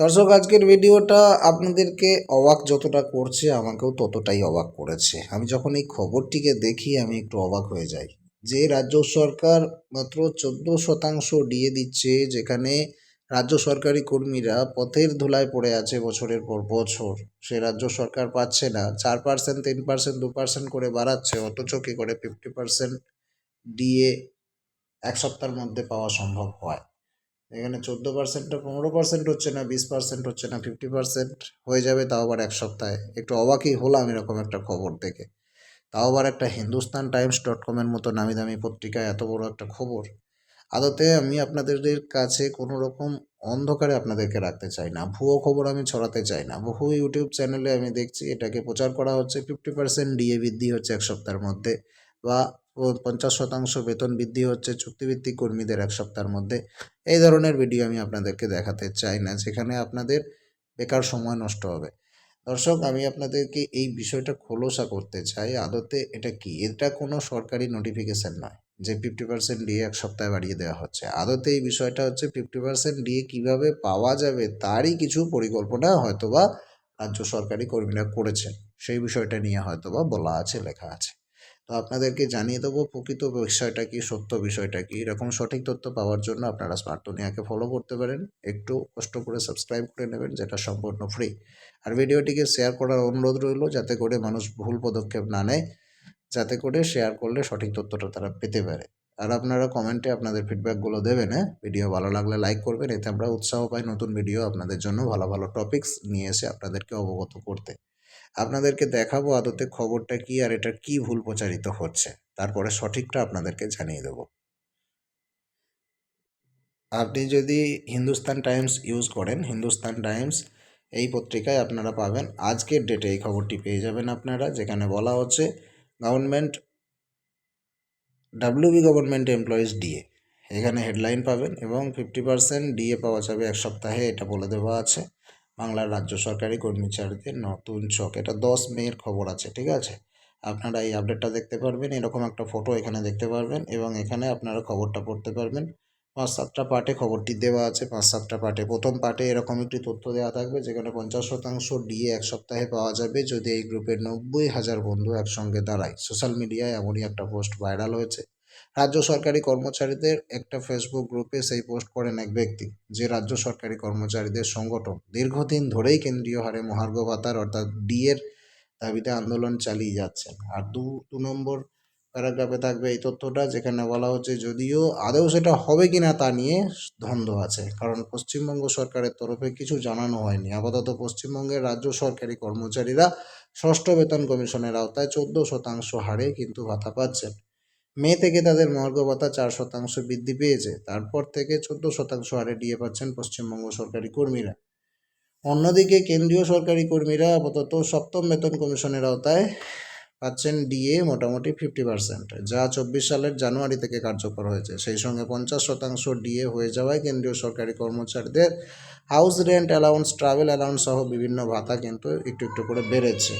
দর্শক, আজকের ভিডিওটা আপনাদেরকে অবাক যতটা করছে, আমাকেও ততটাই অবাক করেছে। আমি যখন এই খবরটিকে দেখি, আমি একটু অবাক হয়ে যাই। যে রাজ্য সরকার মাত্র চোদ্দ শতাংশ ডিএ দিচ্ছে, যেখানে রাজ্য সরকারি কর্মীরা পথের ধুলায় পড়ে আছে বছরের পর বছর। সে রাজ্য সরকার পাচ্ছে না। চার পার্সেন্ট তিন পার্সেন্ট দু পার্সেন্ট করে বাড়াচ্ছে, অথচ কি করে ফিফটি পার্সেন্ট ডিএ এক সপ্তাহের মধ্যে পাওয়া সম্ভব হয়? এখানে চোদ্দ পার্সেন্টটা পনেরো পার্সেন্ট হচ্ছে না, বিশ পার্সেন্ট হচ্ছে না ফিফটি পার্সেন্ট হয়ে যাবে, তাও আবার এক সপ্তাহে। একটু অবাকই হলাম এরকম একটা খবর দেখে। তাও আবার একটা হিন্দুস্তান টাইমস ডট কমের মতো নামি দামি পত্রিকায় এত বড় একটা খবর। আদতে আমি আপনাদের কাছে কোনো রকম অন্ধকারে আপনাদেরকে রাখতে চাই না, ভুয়ো খবর আমি ছড়াতে চাই না। বহু ইউটিউব চ্যানেলে আমি দেখছি এটাকে প্রচার করা হচ্ছে ফিফটি পার্সেন্ট ডিএ বৃদ্ধি হচ্ছে এক সপ্তাহের মধ্যে, বা পঞ্চাশ শতাংশ বেতন বৃদ্ধি হচ্ছে চুক্তিভিত্তিক কর্মীদের এক সপ্তাহের মধ্যে। এই ধরনের ভিডিও আমি আপনাদেরকে দেখাতে চাই না, যেখানে আপনাদের বেকার সময় নষ্ট হবে। দর্শক, আমি আপনাদেরকে এই বিষয়টা খোলসা করতে চাই। আদতে এটা কি? এটা কোনো সরকারি নোটিফিকেশান নয়, যে ফিফটি পার্সেন্ট ডিএ এক সপ্তাহে বাড়িয়ে দেওয়া হচ্ছে। আদতে এই বিষয়টা হচ্ছে ফিফটি পার্সেন্ট ডিএ কীভাবে পাওয়া যাবে তারই কিছু পরিকল্পনা হয়তোবা রাজ্য সরকারি কর্মীরা করেছেন। সেই বিষয়টা নিয়ে হয়তোবা বলা আছে, লেখা আছে। তো আপনাদেরকে জানিয়ে দেবো প্রকৃত বিষয়টা কি, সত্য বিষয়টা কি। এরকম সঠিক তথ্য পাওয়ার জন্য আপনারা স্মার্ট দুনিয়াকে ফলো করতে পারেন। একটু কষ্ট করে সাবস্ক্রাইব করে নেবেন, যেটা সম্পূর্ণ ফ্রি আর ভিডিওটিকে শেয়ার করার অনুরোধ রইল, যাতে করে মানুষ ভুল পদক্ষেপ না নেয়, যাতে করে শেয়ার করলে সঠিক তথ্যটা তারা পেতে পারে। আর আপনারা কমেন্টে আপনাদের ফিডব্যাকগুলো দেবেন হ্যাঁ? ভিডিও ভালো লাগলে লাইক করবেন, এতে আমরা উৎসাহ পাই নতুন ভিডিও আপনাদের জন্য ভালো ভালো টপিকস নিয়ে এসে আপনাদেরকে অবগত করতে। আপনাদেরকে দেখাবো আদতে খবরটা কি আর এটা কি ভুল প্রচারিত হচ্ছে। তারপরে সঠিকটা আপনাদেরকে জানিয়ে দেব। আপনি যদি হিন্দুস্তান টাইমস ইউজ করেন, হিন্দুস্তান টাইমস এই পত্রিকায় আপনারা পাবেন। আজকের ডেটে এই খবরটি পেয়ে যাবেন আপনারা, যেখানে বলা হচ্ছে government WB government employees DA এখানে হেডলাইন পাবেন এবং ফিফটি পার্সেন্ট ডিএ পাওয়া যাবে এক সপ্তাহে, এটা বলে দেওয়া আছে। বাংলার রাজ্য সরকারি কর্মচারীদের নতুন চক। এটা দশ মেয়ের খবর আছে, ঠিক আছে? আপনারা এই আপডেটটা দেখতে পারবেন, এরকম একটা ফটো এখানে দেখতে পারবেন এবং এখানে আপনারা খবরটা পড়তে পারবেন। পাঁচ সাতটা পার্টে খবরটি দেওয়া আছে, পাঁচ সাতটা পার্টে। প্রথম পার্টে এরকম একটি তথ্য দেওয়া থাকবে, যেখানে পঞ্চাশ শতাংশ ডিএ এক সপ্তাহে পাওয়া যাবে যদি এই গ্রুপের নব্বই হাজার বন্ধু একসঙ্গে দাঁড়ায়। সোশ্যাল মিডিয়ায় এমনই একটা পোস্ট ভাইরাল হয়েছে। রাজ্য সরকারি কর্মচারীদের একটা ফেসবুক গ্রুপে সেই পোস্ট করেন এক ব্যক্তি, যে রাজ্য সরকারি কর্মচারীদের সংগঠন দীর্ঘদিন ধরেই কেন্দ্রীয় হারে মহার্ঘ ভাতার অর্থাৎ ডিএর দাবিতে আন্দোলন চালিয়ে যাচ্ছেন। আর দু দু নম্বর প্যারাগ্রাফে থাকবে এই তথ্যটা, যেখানে বলা হচ্ছে যদিও আদৌ সেটা হবে কি না তা নিয়ে দ্বন্দ্ব আছে, কারণ পশ্চিমবঙ্গ সরকারের তরফে কিছু জানানো হয়নি। আপাতত পশ্চিমবঙ্গের রাজ্য সরকারি কর্মচারীরা ষষ্ঠ বেতন কমিশনের আওতায় চোদ্দ শতাংশ হারে কিন্তু ভাতা পাচ্ছেন। মে থেকে তাদের মহার্ঘ ভাতা চার শতাংশ বৃদ্ধি পেয়েছে। তারপর থেকে চোদ্দ শতাংশ হারে ডিএ পাচ্ছেন পশ্চিমবঙ্গ সরকারি কর্মীরা। অন্যদিকে কেন্দ্রীয় সরকারি কর্মীরা আপাতত সপ্তম বেতন কমিশনের আওতায় পাচ্ছেন ডিএ মোটামুটি ফিফটি পার্সেন্ট, যা চব্বিশ সালের জানুয়ারি থেকে কার্যকর হয়েছে। সেই সঙ্গে পঞ্চাশ শতাংশ ডিএ হয়ে যাওয়ায় কেন্দ্রীয় সরকারি কর্মচারীদের house rent allowance, travel allowance সহ বিভিন্ন ভাতা কিন্তু একটু একটু করে বেড়েছে।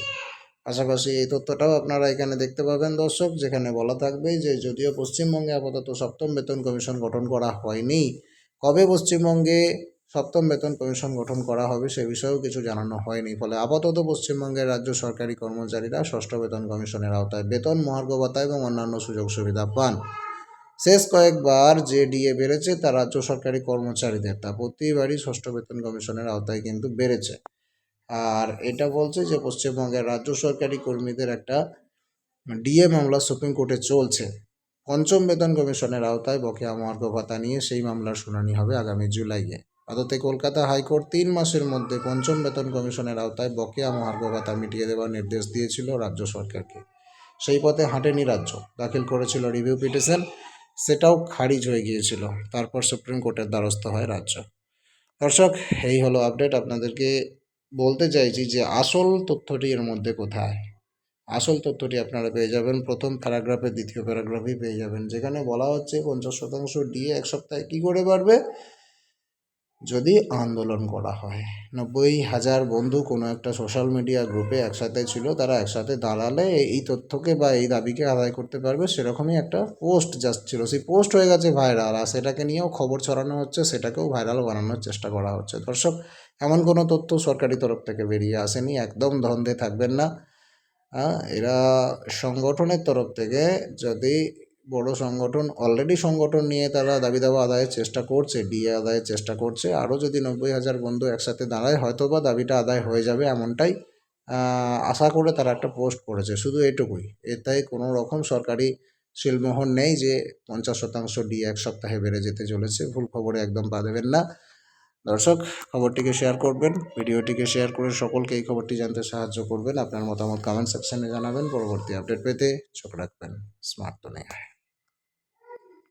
পাশাপাশি এই তথ্যটাও আপনারা এখানে দেখতে পাবেন, দর্শক, যেখানে বলা থাকবে যে যদিও পশ্চিমবঙ্গে আপাতত সপ্তম বেতন কমিশন গঠন করা হয়নি, কবে পশ্চিমবঙ্গে সপ্তম বেতন কমিশন গঠন করা হবে সে বিষয়েও কিছু জানানো হয়নি, ফলে আপাতত পশ্চিমবঙ্গের রাজ্য সরকারি কর্মচারীরা ষষ্ঠ বেতন কমিশনের আওতায় বেতন মহার্ঘ ভাতা এবং অন্যান্য সুযোগ সুবিধা পান। শেষ কয়েকবার যে ডিএ বেড়েছে তা রাজ্য সরকারি কর্মচারীদের, তা প্রতিবারই ষষ্ঠ বেতন কমিশনের আওতায় কিন্তু বেড়েছে। আর এটা বলছে যে পশ্চিমবঙ্গের রাজ্য সরকারি কর্মীদের একটা ডিএ মামলা সুপ্রিম কোর্টে চলছে। পঞ্চম বেতন কমিশনের আওতায় বকেয়া মহার্ঘ ভাতা নিয়ে সেই মামলার শুনানি হবে আগামী জুলাইয়ে। আদতে কলকাতা হাইকোর্ট তিন মাসের মধ্যে পঞ্চম বেতন কমিশনের আওতায় বকেয়া মহার্ঘ ভাতা মিটিয়ে দেওয়ার নির্দেশ দিয়েছিল রাজ্য সরকারকে। সেই পথে হাঁটেনি রাজ্য, দাখিল করেছিল রিভিউ পিটিশন, সেটাও খারিজ হয়ে গিয়েছিল। তারপর সুপ্রিম কোর্টের দ্বারস্থ হয় রাজ্য। দর্শক, এই হলো আপডেট। আপনাদেরকে বলতে চাইছি যে আসল তথ্যটি এর মধ্যে কোথায়? আসল তথ্যটি আপনারা পেয়ে যাবেন। প্রথম প্যারাগ্রাফে, দ্বিতীয় প্যারাগ্রাফেই পেয়ে যাবেন। যেখানে বলা হচ্ছে পঞ্চাশ শতাংশ ডিএ এক সপ্তাহে কী করে বাড়বে? যদি আন্দোলন করা হয়। নব্বই হাজার বন্ধু কোনো একটা সোশ্যাল মিডিয়া গ্রুপে একসাথে ছিল, তারা একসাথে দাঁড়ালে এই তথ্যকে বা এই দাবিকে আদায় করতে পারবে, সেরকমই একটা পোস্ট জাস্ট ছিল। সেই পোস্ট হয়ে গেছে ভাইরাল আর সেটাকে নিয়েও খবর ছড়ানো হচ্ছে, সেটাকেও ভাইরাল বানানোর চেষ্টা করা হচ্ছে। দর্শক, এমন কোনো তথ্য সরকারি তরফ থেকে বেরিয়ে আসেনি, একদম ধন্দে থাকবেন না। এরা সংগঠনের তরফ থেকে যদি বড় সংগঠন অলরেডি সংগঠন নিয়ে তারা দাবি দাবা আদায়ের চেষ্টা করছে ডিএ আদায়ের চেষ্টা করছে। আরও যদি নব্বই হাজার বন্ধু একসাথে দাঁড়ায় হয়তো বা দাবিটা আদায় হয়ে যাবে এমনটাই আশা করে তারা একটা পোস্ট করেছে। শুধু এটুকুই। এতে কোনো রকম সরকারি শিলমোহর নেই যে, পঞ্চাশ শতাংশ ডিএ এক সপ্তাহে বেড়ে যেতে চলেছে। ভুল খবরে একদম পা দেবেন না। দর্শক, খবরটিকে শেয়ার করবেন, ভিডিওটিকে শেয়ার করে সকলকে এই খবরটি জানতে সাহায্য করবেন। আপনার মতামত কমেন্ট সেকশনে জানাবেন, পরবর্তী আপডেট পেতে চোখ রাখবেন। স্মার্ট দুনিয়ায়